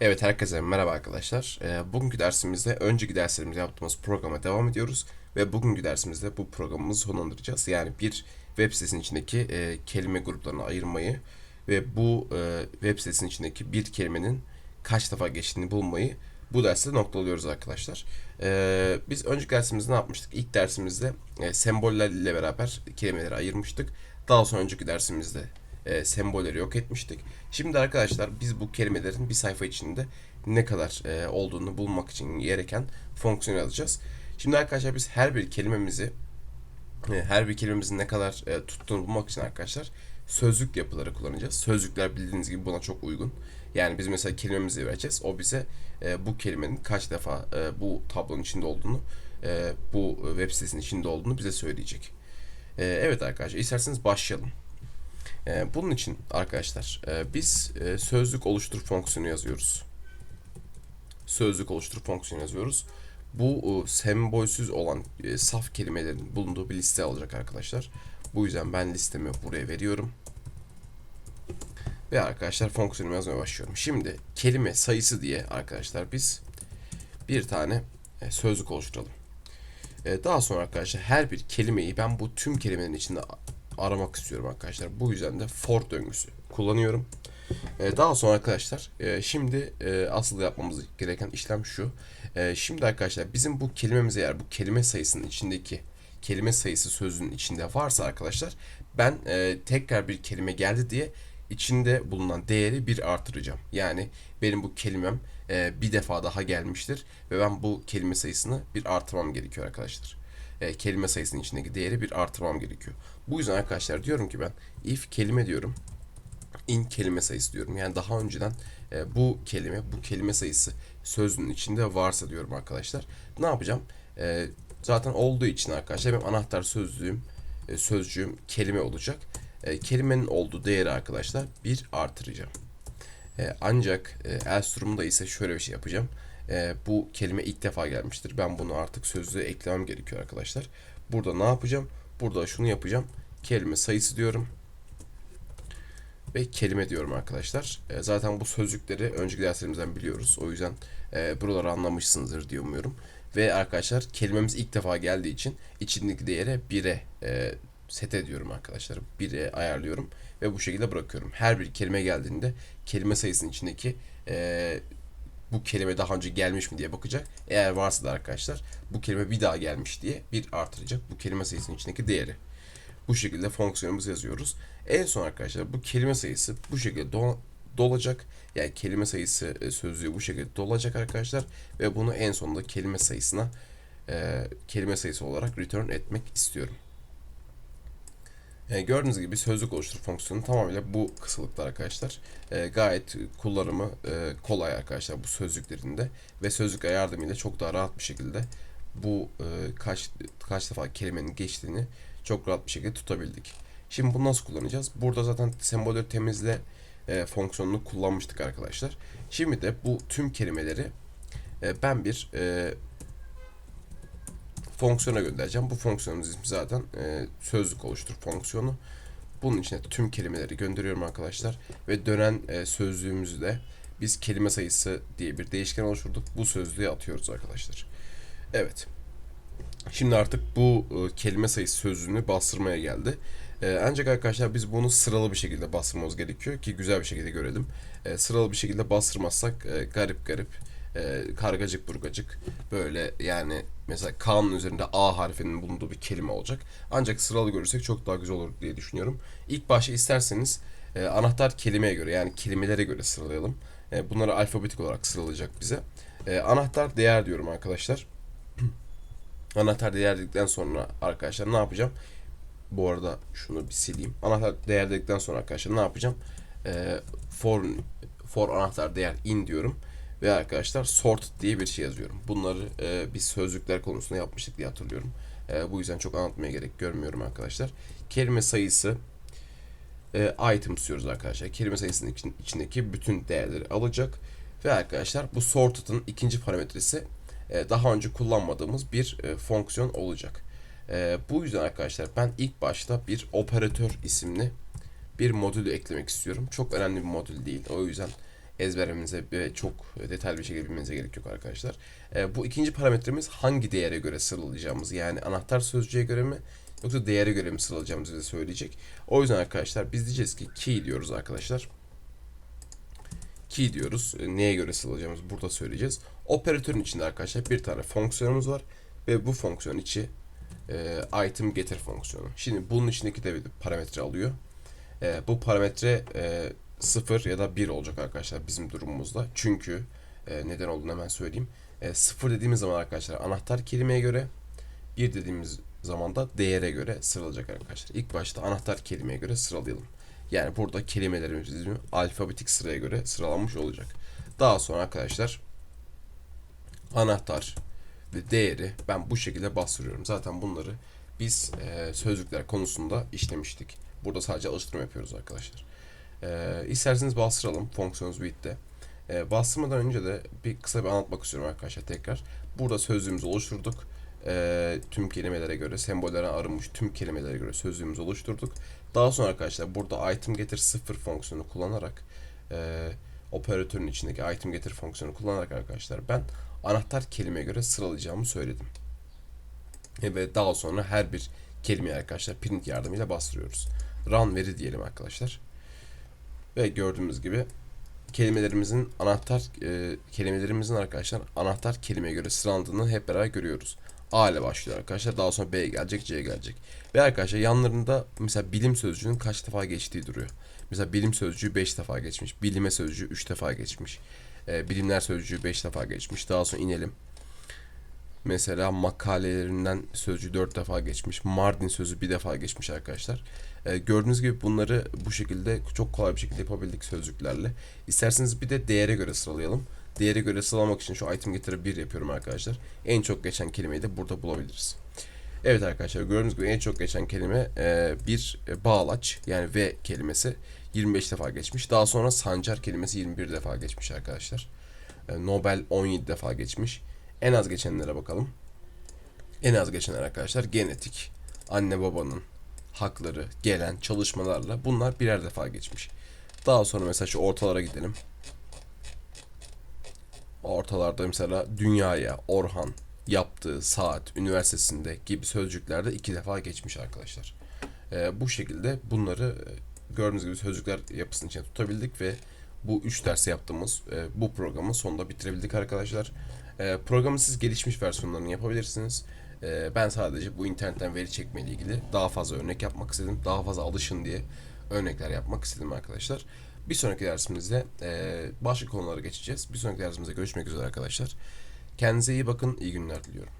Evet herkese merhaba arkadaşlar. Ee, bugünkü dersimizde önceki derslerimizde yaptığımız programa devam ediyoruz ve bugünkü dersimizde bu programımızı sonlandıracağız. Yani bir web sitesinin içindeki e, kelime gruplarını ayırmayı ve bu e, web sitesinin içindeki bir kelimenin kaç defa geçtiğini bulmayı bu derste noktalıyoruz arkadaşlar. Ee, biz önceki dersimizde ne yapmıştık? İlk dersimizde e, sembollerle beraber kelimeleri ayırmıştık. Daha sonra önceki dersimizde e, sembolleri yok etmiştik. Şimdi arkadaşlar biz bu kelimelerin bir sayfa içinde ne kadar e, olduğunu bulmak için gereken fonksiyon yazacağız. Şimdi arkadaşlar biz her bir kelimemizi e, her bir kelimemizin ne kadar e, tuttuğunu bulmak için arkadaşlar sözlük yapıları kullanacağız. Sözlükler bildiğiniz gibi buna çok uygun. Yani biz mesela kelimemizi vereceğiz. O bize e, bu kelimenin kaç defa e, bu tablonun içinde olduğunu, e, bu web sitesinin içinde olduğunu bize söyleyecek. E, evet arkadaşlar isterseniz başlayalım. Ee, bunun için arkadaşlar e, biz e, sözlük oluştur fonksiyonu yazıyoruz. Sözlük oluştur fonksiyonu yazıyoruz. Bu e, sembolsüz olan e, saf kelimelerin bulunduğu bir liste alacak arkadaşlar. Bu yüzden ben listemi buraya veriyorum. Ve arkadaşlar fonksiyonumu yazmaya başlıyorum. Şimdi kelime sayısı diye arkadaşlar biz bir tane e, sözlük oluşturalım. E, Daha sonra arkadaşlar her bir kelimeyi ben bu tüm kelimelerin içinde aramak istiyorum arkadaşlar. Bu yüzden de for döngüsü kullanıyorum. Ee, daha sonra arkadaşlar e, şimdi e, asıl yapmamız gereken işlem şu. E, şimdi arkadaşlar bizim bu kelimemiz eğer bu kelime sayısının içindeki kelime sayısı sözünün içinde varsa arkadaşlar ben e, tekrar bir kelime geldi diye içinde bulunan değeri bir artıracağım. Yani benim bu kelimem e, bir defa daha gelmiştir ve ben bu kelime sayısını bir artırmam gerekiyor arkadaşlar e, kelime sayısının içindeki değeri bir artırmam gerekiyor. Bu yüzden arkadaşlar diyorum ki ben if kelime diyorum in kelime sayısı diyorum. Yani daha önceden e, bu kelime, bu kelime sayısı sözünün içinde varsa diyorum arkadaşlar. Ne yapacağım? E, zaten olduğu için arkadaşlar benim anahtar sözlüğüm, e, sözcüğüm kelime olacak. E, kelimenin olduğu değeri arkadaşlar bir artıracağım. E, ancak e, else durumunda ise şöyle bir şey yapacağım. E, bu kelime ilk defa gelmiştir. Ben bunu artık sözlüğe eklemem gerekiyor arkadaşlar. Burada ne yapacağım? Burada şunu yapacağım. Kelime sayısı diyorum. Ve kelime diyorum arkadaşlar. E, zaten bu sözcükleri önceki derslerimizden biliyoruz. O yüzden e, buraları anlamışsınızdır diye umuyorum. Ve arkadaşlar kelimemiz ilk defa geldiği için içindeki değere 1'e e, set ediyorum arkadaşlar. 1'e ayarlıyorum ve bu şekilde bırakıyorum. Her bir kelime geldiğinde kelime sayısının içindeki e, bu kelime daha önce gelmiş mi diye bakacak. Eğer varsa da arkadaşlar bu kelime bir daha gelmiş diye bir artıracak bu kelime sayısının içindeki değeri. Bu şekilde fonksiyonumuzu yazıyoruz. En son arkadaşlar bu kelime sayısı bu şekilde do- dolacak. Yani kelime sayısı e, sözlüğü bu şekilde dolacak arkadaşlar. Ve bunu en sonunda kelime sayısına e, kelime sayısı olarak return etmek istiyorum. Yani gördüğünüz gibi sözlük oluştur fonksiyonu tamamıyla bu kısalıkta arkadaşlar. E, gayet kullanımı e, kolay arkadaşlar bu sözlüklerinde ve sözlük yardımıyla çok daha rahat bir şekilde bu e, kaç kaç defa kelimenin geçtiğini çok rahat bir şekilde tutabildik. Şimdi bunu nasıl kullanacağız? Burada zaten sembolleri temizle e, fonksiyonunu kullanmıştık arkadaşlar. Şimdi de bu tüm kelimeleri e, ben bir e, fonksiyona göndereceğim. Bu fonksiyonumuz ismi zaten e, sözlük oluştur fonksiyonu. Bunun içine tüm kelimeleri gönderiyorum arkadaşlar. Ve dönen e, sözlüğümüzü de biz kelime sayısı diye bir değişken oluşturduk. Bu sözlüğe atıyoruz arkadaşlar. Evet. Şimdi artık bu e, kelime sayısı sözlüğünü bastırmaya geldi. E, ancak arkadaşlar biz bunu sıralı bir şekilde bastırmamız gerekiyor ki güzel bir şekilde görelim. E, sıralı bir şekilde bastırmazsak e, garip garip e, kargacık burgacık böyle yani mesela K'nın üzerinde A harfinin bulunduğu bir kelime olacak. Ancak sıralı görürsek çok daha güzel olur diye düşünüyorum. İlk başta isterseniz e, anahtar kelimeye göre yani kelimelere göre sıralayalım. E, bunları alfabetik olarak sıralayacak bize. E, anahtar değer diyorum arkadaşlar. anahtar değer dedikten sonra arkadaşlar ne yapacağım? Bu arada şunu bir sileyim. Anahtar değer dedikten sonra arkadaşlar ne yapacağım? E, for for anahtar değer in diyorum ve arkadaşlar sort diye bir şey yazıyorum. Bunları e, biz sözlükler konusunda yapmıştık diye hatırlıyorum. E, bu yüzden çok anlatmaya gerek görmüyorum arkadaşlar. Kelime sayısı e, item istiyoruz arkadaşlar. Kelime sayısının için, içindeki bütün değerleri alacak. Ve arkadaşlar bu sorted'ın ikinci parametresi e, daha önce kullanmadığımız bir e, fonksiyon olacak. E, bu yüzden arkadaşlar ben ilk başta bir operatör isimli bir modülü eklemek istiyorum. Çok önemli bir modül değil. O yüzden ezberlemenize ve çok detaylı bir şekilde bilmenize gerek yok arkadaşlar. E, bu ikinci parametremiz hangi değere göre sıralayacağımız yani anahtar sözcüğe göre mi yoksa değere göre mi sıralayacağımızı bize söyleyecek. O yüzden arkadaşlar biz diyeceğiz ki key diyoruz arkadaşlar. Key diyoruz. E, neye göre sıralayacağımızı burada söyleyeceğiz. Operatörün içinde arkadaşlar bir tane fonksiyonumuz var ve bu fonksiyon içi e, item getir fonksiyonu. Şimdi bunun içindeki de bir parametre alıyor. E, bu parametre e, 0 ya da 1 olacak arkadaşlar bizim durumumuzda. Çünkü e, neden olduğunu hemen söyleyeyim. E, 0 dediğimiz zaman arkadaşlar anahtar kelimeye göre 1 dediğimiz zaman da değere göre sıralayacak arkadaşlar. İlk başta anahtar kelimeye göre sıralayalım. Yani burada kelimelerimiz alfabetik sıraya göre sıralanmış olacak. Daha sonra arkadaşlar anahtar ve değeri ben bu şekilde bastırıyorum. Zaten bunları biz e, sözcükler konusunda işlemiştik. Burada sadece alıştırma yapıyoruz arkadaşlar. E, isterseniz bastıralım fonksiyonumuz bitti. E, bastırmadan önce de bir kısa bir anlatmak istiyorum arkadaşlar tekrar. Burada sözlüğümüzü oluşturduk. E, tüm kelimelere göre, sembollere arınmış tüm kelimelere göre sözlüğümüzü oluşturduk. Daha sonra arkadaşlar burada item getir sıfır fonksiyonu kullanarak e, operatörün içindeki item getir fonksiyonu kullanarak arkadaşlar ben anahtar kelimeye göre sıralayacağımı söyledim. E, Ve daha sonra her bir kelimeyi arkadaşlar print yardımıyla bastırıyoruz. Run veri diyelim arkadaşlar. Ve gördüğümüz gibi kelimelerimizin anahtar e, kelimelerimizin arkadaşlar anahtar kelimeye göre sıralandığını hep beraber görüyoruz. A ile başlıyor arkadaşlar. Daha sonra B gelecek, C gelecek. Ve arkadaşlar yanlarında mesela bilim sözcüğünün kaç defa geçtiği duruyor. Mesela bilim sözcüğü 5 defa geçmiş. Bilime sözcüğü 3 defa geçmiş. E, bilimler sözcüğü 5 defa geçmiş. Daha sonra inelim. Mesela makalelerinden sözcüğü 4 defa geçmiş. Mardin sözü bir defa geçmiş arkadaşlar. E, gördüğünüz gibi bunları bu şekilde çok kolay bir şekilde yapabildik sözcüklerle. İsterseniz bir de değere göre sıralayalım. Değere göre sıralamak için şu item getirip 1 yapıyorum arkadaşlar. En çok geçen kelimeyi de burada bulabiliriz. Evet arkadaşlar gördüğünüz gibi en çok geçen kelime e, bir bağlaç yani V kelimesi 25 defa geçmiş. Daha sonra sancar kelimesi 21 defa geçmiş arkadaşlar. E, Nobel 17 defa geçmiş. En az geçenlere bakalım. En az geçenler arkadaşlar genetik, anne babanın hakları, gelen çalışmalarla bunlar birer defa geçmiş. Daha sonra mesela şu ortalara gidelim. Ortalarda mesela dünyaya, Orhan, yaptığı saat, üniversitesinde gibi sözcüklerde iki defa geçmiş arkadaşlar. Ee, bu şekilde bunları e, gördüğünüz gibi sözcükler yapısının içine tutabildik ve bu üç dersi yaptığımız e, bu programı sonunda bitirebildik arkadaşlar. E, programın siz gelişmiş versiyonlarını yapabilirsiniz. E, ben sadece bu internetten veri çekme ile ilgili daha fazla örnek yapmak istedim. Daha fazla alışın diye örnekler yapmak istedim arkadaşlar. Bir sonraki dersimizde e, başka konulara geçeceğiz. Bir sonraki dersimizde görüşmek üzere arkadaşlar. Kendinize iyi bakın, iyi günler diliyorum.